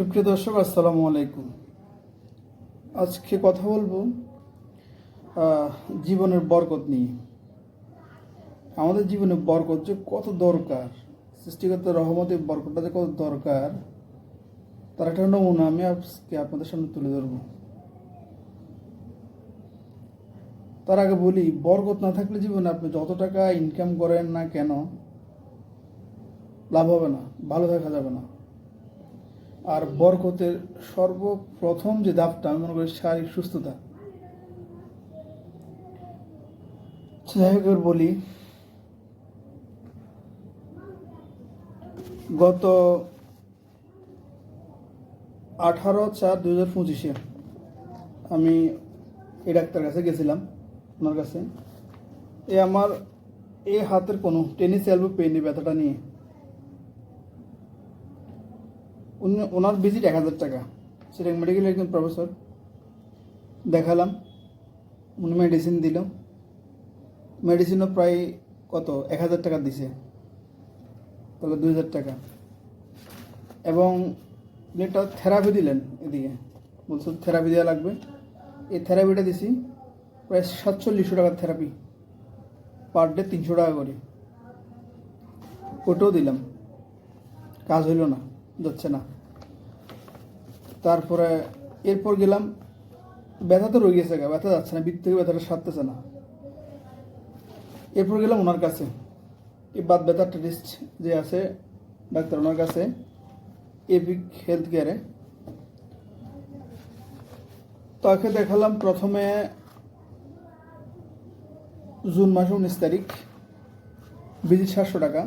সুপ্রিয় দর্শক, আসসালামু আলাইকুম। আজকে কথা বলব জীবনের বরকত নিয়ে। আমাদের জীবনে বরকত যে কত দরকার সৃষ্টিকর্তার রহমতের বরকতটা যে কত দরকার, তার একটা নমুনা আমি আজকে আপনাদের সামনে তুলে ধরবো। তার আগে বলি, বরকত না থাকলে জীবনে আপনি যত টাকা ইনকাম করেন না কেন, লাভ হবে না, ভালো দেখা যাবে না। আর বরকতের সর্বপ্রথম যে ধাপটা, আমি মনে করি শারীরিক সুস্থতা। বলি, গত আঠারো চার দুই হাজার পঁচিশে আমি এই ডাক্তার কাছে গেছিলাম, ওনার কাছে। এ আমার এই হাতের কোনো টেনিস এলবো পেন ব্যথাটা নিয়ে। ওনার ভিজিট এক হাজার টাকা। সেটা মেডিকেলের একজন প্রফেসর দেখালাম। উনি মেডিসিন দিল। মেডিসিনও প্রায় কত? এক হাজার টাকা দিছে। তাহলে দুই হাজার টাকা। এবং একটা থেরাপি দিলেন এদিকে। বলছো থেরাপি দেওয়া লাগবে। এই থেরাপিটা দিছি প্রায় সাতচল্লিশশো টাকার থেরাপি পার ডে তিনশো টাকা করে। ওটাও দিলাম। কাজ হইল না, যাচ্ছে না। তারপরে এরপর গেলাম, ব্যথা তো রয়ে গেছে ব্যথা যাচ্ছে না, বৃত্ত থেকে ব্যথাটা সারতেছে না। এরপর গেলাম ওনার কাছে, এই বাদ ব্যথার টেস্ট যে আছে, ডাক্তার ওনার কাছে এপিক হেলথ কেয়ারে তাকে দেখালাম প্রথমে জুন মাসে উনিশ তারিখ ভিজিট সাতশো টাকা।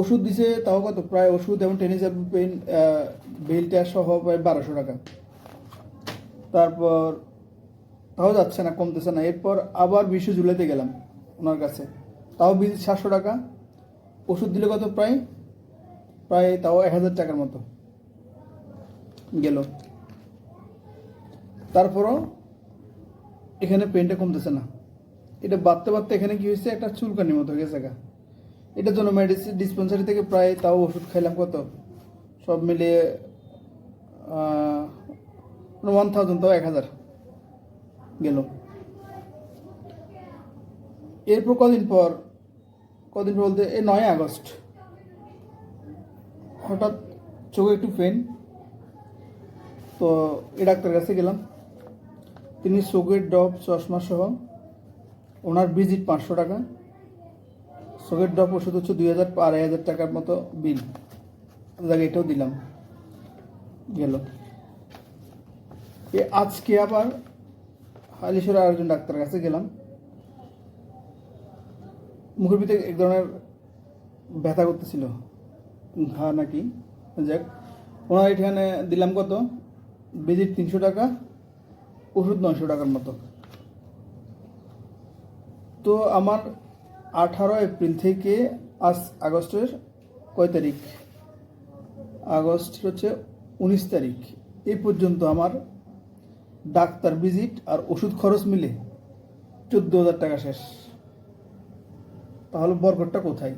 ওষুধ দিছে, তাও কত? প্রায় ওষুধ এবং টেনিস পেন বিলটা সহ প্রায় বারোশো টাকা। তারপর তাও যাচ্ছে না, কমতেছে না। এরপর আবার বিশে জুলাইতে গেলাম ওনার কাছে। তাও বিল সাতশো টাকা। ওষুধ দিলে কত প্রায়? প্রায় তাও এক হাজার টাকার মতো গেল। তারপরও এখানে পেনটা কমতেছে না। এটা বাড়তে বাড়তে এখানে কি হয়েছে? একটা চুলকানির মতো গেছে গা। এটার জন্য মেডিসিন ডিসপেন্সারি থেকে প্রায় তাও ওষুধ খাইলাম কত? সব মিলিয়ে ওয়ান থাউজেন্ড তাও এক হাজার গেল। এরপর কদিন পর কদিন পর বলতে এই নয় আগস্ট, হঠাৎ চোখে একটু পেন তো এ ডাক্তারের কাছে গেলাম। তিনি চোখের ডব চশমা সহ ওনার ভিজিট পাঁচশো টাকা। চোখের ড্রপ ওষুধ হচ্ছে দুই হাজার আড়াই হাজার টাকার মতো বিল। জায়গায় এটাও দিলাম। গেল। এ আজকে আবার হালিশ্বর আরেকজন ডাক্তারের কাছে গেলাম। মুখের ভিতরে এক ধরনের ব্যথা করতেছিল। ঘা নাকি? যাক। ওনার এখানে দিলাম কত? ভিজিট তিনশো টাকা, ওষুধ নয়শো টাকার মতো। তো আমার আঠারো এপ্রিল থেকে আজ আগস্টের কয় তারিখ? আগস্ট হচ্ছে উনিশ তারিখ। এই পর্যন্ত আমার ডাক্তার ভিজিট আর ওষুধ খরচ মিলে চোদ্দ হাজার টাকা শেষ। তাহলে বরকটটা কোথায়?